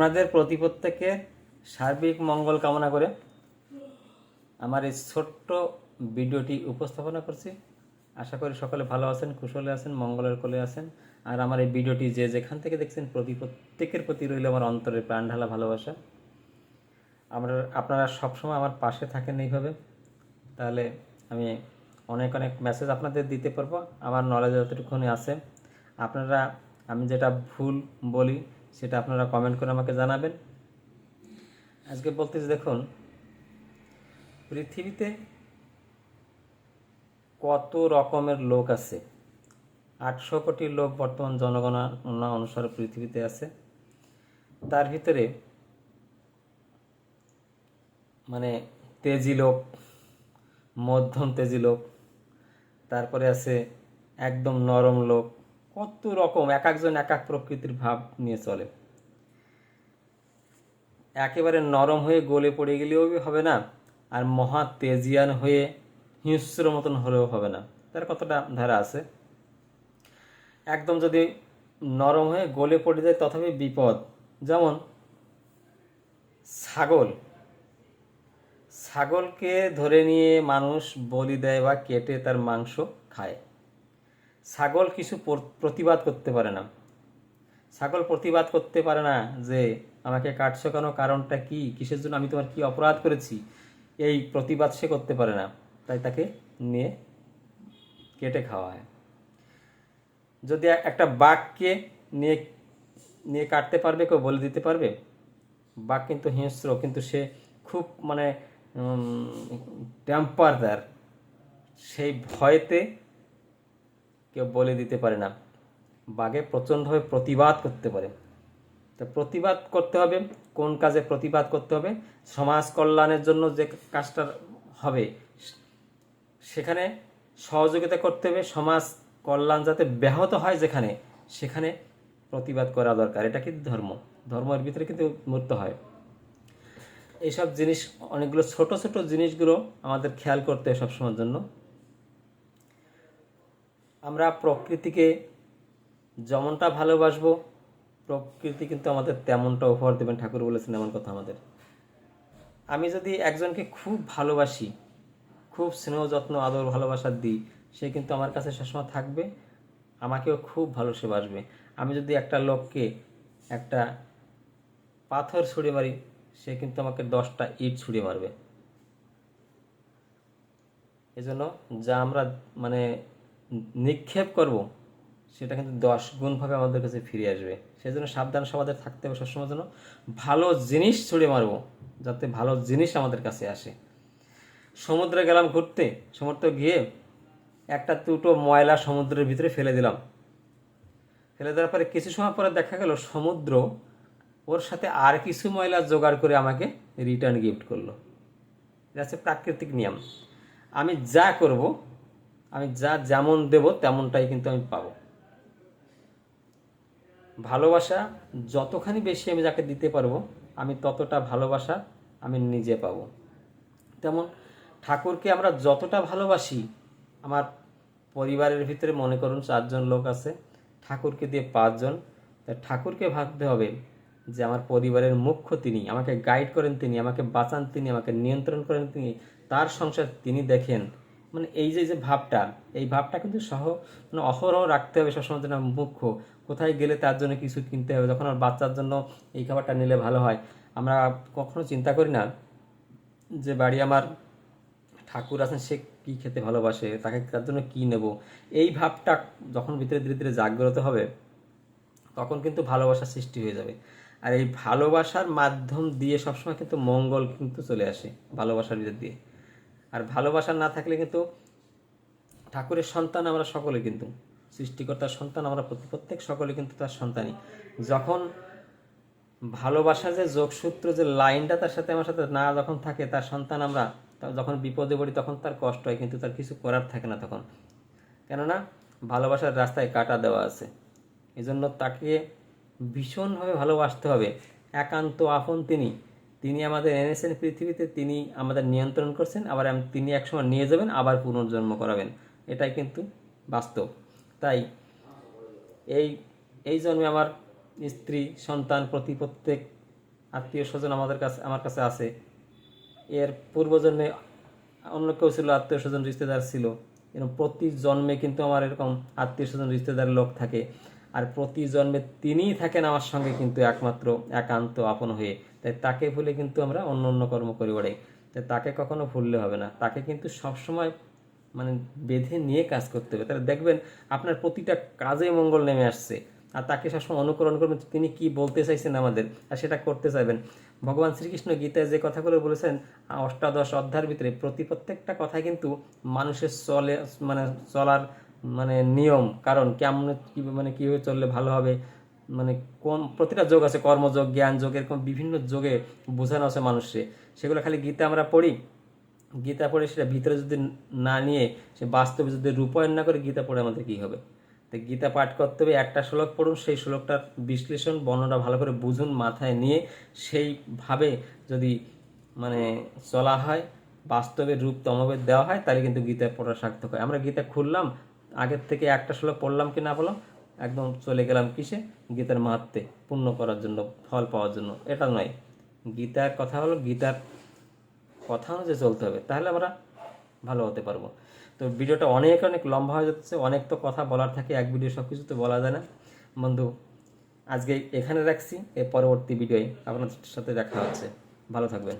আপনাদের প্রতি প্রত্যেকে সার্বিক মঙ্গল কামনা করে আমার এই ছোট্ট ভিডিওটি উপস্থাপনা করছি। আশা করি সকলে ভালো আছেন, কুশলে আছেন, মঙ্গলের কোলে আছেন। আর আমার এই ভিডিওটি যে যেখান থেকে দেখছেন, প্রতি প্রত্যেকের প্রতি রইল আমার অন্তরের প্রাণ ঢালা ভালোবাসা। আমরা, আপনারা সবসময় আমার পাশে থাকেন এইভাবে। তাহলে আমি অনেক অনেক মেসেজ আপনাদের দিতে পারব। আমার নলেজ যতটুকুনি আছে। আপনারা, আমি যেটা ভুল বলি সেটা আপনারা কমেন্ট করে আমাকে জানাবেন। আজকে বলতেছি, দেখুন, পৃথিবীতে কত রকমের লোক আছে? আটশো কোটি লোক বর্তমান জনগণনা অনুসারে পৃথিবীতে আছে। তার ভিতরে মানে তেজি লোক, মধ্যম তেজি লোক, তারপরে আছে একদম নরম লোক কত রকম, এক একজন এক এক প্রকৃতির ভাব নিয়ে চলে। একেবারে নরম হয়ে গলে পড়ে গেলেও হবে না, আর মহা তেজিয়ান হয়ে হিংস্র মতন হলেও হবে না। তার কতটা ধারা আছে। একদম যদি নরম হয়ে গলে পড়ে যায়, তথাপি বিপদ। যেমন ছাগল। ছাগলকে ধরে নিয়ে মানুষ বলি দেয় বা কেটে তার মাংস খায়। ছাগল কিছু প্রতিবাদ করতে পারে না। ছাগল প্রতিবাদ করতে পারে না যে, আমাকে কাটছো কেন? কারণটা কি? কিসের জন্য আমি তোমার কি অপরাধ করেছি? এই প্রতিবাদ সে করতে পারে না। তাই তাকে নিয়ে কেটে খাওয়া হয়। যদি একটা বাঘকে নিয়ে নিয়ে কাটতে পারবে, কেউ বলে দিতে পারবে? বাঘ কিন্তু হিংস্র, কিন্তু সে খুব মানে টেম্পার তার সেই ভয়েতে কেউ বলে দিতে পারে না। বাঘে প্রচণ্ডভাবে প্রতিবাদ করতে পারে। তো প্রতিবাদ করতে হবে, কোন কাজে প্রতিবাদ করতে হবে? সমাজ কল্যাণের জন্য যে কাজটা হবে, সেখানে সহযোগিতা করতে হবে। সমাজ কল্যাণ যাতে ব্যাহত হয় যেখানে, সেখানে প্রতিবাদ করা দরকার। এটা কিন্তু ধর্ম। ধর্মের ভিতরে কিন্তু মূর্ত হয়। এইসব জিনিস, অনেকগুলো ছোট ছোট জিনিসগুলো আমাদের খেয়াল করতে হয় সবসময়ের জন্য। আমরা প্রকৃতিকে যেমনটা ভালোবাসবো, প্রকৃতি কিন্তু আমাদের তেমনটা উপহার দেবেন ঠাকুর বলেছেন এমন কথা আমাদের। আমি যদি একজনকে খুব ভালোবাসি, খুব স্নেহ, যত্ন, আদর, ভালোবাসা দিই, সে কিন্তু আমার কাছে সবসময় থাকবে, আমাকেও খুব ভালো সে বাসবে। আমি যদি একটা লোককে একটা পাথর ছুঁড়ে মারি, সে কিন্তু আমাকে দশটা ইট ছুঁড়ে মারবে। এজন্য যা আমরা মানে নিক্ষেপ করব, সেটা কিন্তু দশ গুণভাবে আমাদের কাছে ফিরে আসবে। সেই জন্য সাবধান সমাজের থাকতে হবে সবসময় যেন ভালো জিনিস ছুঁড়ে মারবো, যাতে ভালো জিনিস আমাদের কাছে আসে। সমুদ্রে গেলাম ঘুরতে, সমুদ্রে গিয়ে একটা দুটো ময়লা সমুদ্রের ভিতরে ফেলে দিলাম। ফেলে দেওয়ার পরে কিছু সময় পরে দেখা গেল সমুদ্র ওর সাথে আর কিছু ময়লা জোগাড় করে আমাকে রিটার্ন গিফট করল। এটা হচ্ছে প্রাকৃতিক নিয়ম। আমি যা করব আমি যা যেমন দেব, তেমনটাই কিন্তু আমি পাবো। ভালোবাসা, যতখানি বেশি আমি যাকে দিতে পারব, আমি ততটা ভালোবাসা আমি নিজে পাবো। তেমন ঠাকুরকে আমরা যতটা ভালোবাসি, আমার পরিবারের ভিতরে মনে করুন চারজন লোক আছে, ঠাকুরকে দিয়ে পাঁচজন, তা ঠাকুরকে ভাবতে হবে যে আমার পরিবারের মুখ্য তিনি, আমাকে গাইড করেন তিনি, আমাকে বাঁচান তিনি, আমাকে নিয়ন্ত্রণ করেন তিনি, তার সংসার তিনি দেখেন মানে এই যে যে ভাবটা, এই ভাবটা কিন্তু সহ মানে অহরহ রাখতে হবে সবসময় যেন মুখ্য। কোথায় গেলে তার জন্য কিছু কিনতে হবে? যখন আমার বাচ্চার জন্য এই খাবারটা নিলে ভালো হয়। আমরা কখনো চিন্তা করি না যে, বাড়ি আমার ঠাকুর আছেন, সে কী খেতে ভালোবাসে? তাকে তার জন্য কী নেব? এই ভাবটা যখন ভিতরে ধীরে ধীরে জাগ্রত হবে, তখন কিন্তু ভালোবাসার সৃষ্টি হয়ে যাবে। আর এই ভালোবাসার মাধ্যম দিয়ে সবসময় কিন্তু মঙ্গল কিন্তু চলে আসে, ভালোবাসার ভিতর দিয়ে। আর ভালোবাসা না থাকলে কিন্তু ঠাকুরের সন্তান আমরা সকলে কিন্তু, সৃষ্টিকর্তার সন্তান আমরা প্রতি- প্রত্যেক সকলে কিন্তু তার সন্তানই। যখন ভালোবাসা যে যোগসূত্র, যে লাইনটা তার সাথে আমার সাথে না যখন থাকে তার সন্তান আমরা যখন বিপদে পড়ি তখন তার কষ্ট হয়, কিন্তু তার কিছু করার থাকে না তখন। কেননা ভালোবাসার রাস্তায় কাটা দেওয়া আছে। এজন্য তাকে ভীষণভাবে ভালোবাসতে হবে। একান্ত আপন তিনি। তিনি আমাদের এনেছেন পৃথিবীতে তিনি আমাদের নিয়ন্ত্রণ করছেন, আবার তিনি একসময় নিয়ে যাবেন, আবার পুনর্জন্ম করাবেন। এটাই কিন্তু বাস্তব। তাই এই এই জন্মে আমার স্ত্রী, সন্তান প্রতি প্রত্যেক আত্মীয় স্বজন আমাদের কাছে, আমার কাছে আছে। এর পূর্বজন্মে অন্য কেউ ছিল, আত্মীয় স্বজন রিশতেদার ছিল। এরকম প্রতি জন্মে কিন্তু আমার এরকম আত্মীয় স্বজন রিশতেদার লোক থাকে। আর প্রতি জন্মে তিনিই থাকেন আমার সঙ্গে কিন্তু একমাত্র একান্ত আপন হয়ে। তাই তাকে ভুলে কিন্তু আমরা অন্য অন্য কর্ম করে বেড়াই। তাই তাকে কখনো ভুললে হবে না। তাকে কিন্তু সবসময় মানে বেঁধে নিয়ে কাজ করতে হবে। তাহলে দেখবেন আপনার প্রতিটা কাজে মঙ্গল নেমে আসছে। আর তাকে সবসময় অনুকরণ করবেন তিনি কি বলতে চাইছেন আমাদের আর সেটা করতে চাইবেন। ভগবান শ্রীকৃষ্ণ গীতায় যে কথাগুলো বলেছেন, অষ্টাদশ অধ্যায়ের ভিতরে প্রতি প্রত্যেকটা কথাই কিন্তু মানুষের চলে মানে চলার মানে নিয়ম। কারণ কেমন মানে কীভাবে চললে ভালো হবে মানে কোন প্রতিটা যোগ আছে, কর্মযোগ জ্ঞান যোগ এরকম বিভিন্ন যোগে বোঝানো আছে মানুষকে। সেগুলো খালি গীতা আমরা পড়ি। গীতা পড়ে সেটা ভিতরে যদি না নিয়ে সে বাস্তবে যদি রূপায়ণ না করে গীতা পড়ে আমাদের কি হবে? তো গীতা পাঠ করতে হবে, একটা শ্লোক পড়ুন, সেই শ্লোকটার বিশ্লেষণ, বর্ণনা ভালো করে বুঝুন, মাথায় নিয়ে সেইভাবে যদি মানে চলা হয় বাস্তবে রূপ তমবেদ দেওয়া হয়, তাহলে কিন্তু গীতা পড়া সার্থক হয়। আমরা গীতা খুললাম, আগের থেকে একটা শ্লোক পড়লাম কি না বললাম একদম চলে গেলাম কিসে? গীতার মাহাত্মে পূর্ণ করার জন্য, ফল পাওয়ার জন্য। এটা নয়। গীতার কথা হলো, গীতার কথা অনুযায়ী চলতে হবে। তাহলে আমরা ভালো হতে পারব। তো ভিডিওটা অনেক অনেক লম্বা হয়ে যাচ্ছে, অনেক তো কথা বলার থাকে, এক ভিডিও সব কিছু তো বলা যায় না। বন্ধু, আজকে এখানে রাখছি। এর পরবর্তী ভিডিওয়ে আপনাদের সাথে দেখা হচ্ছে। ভালো থাকবেন।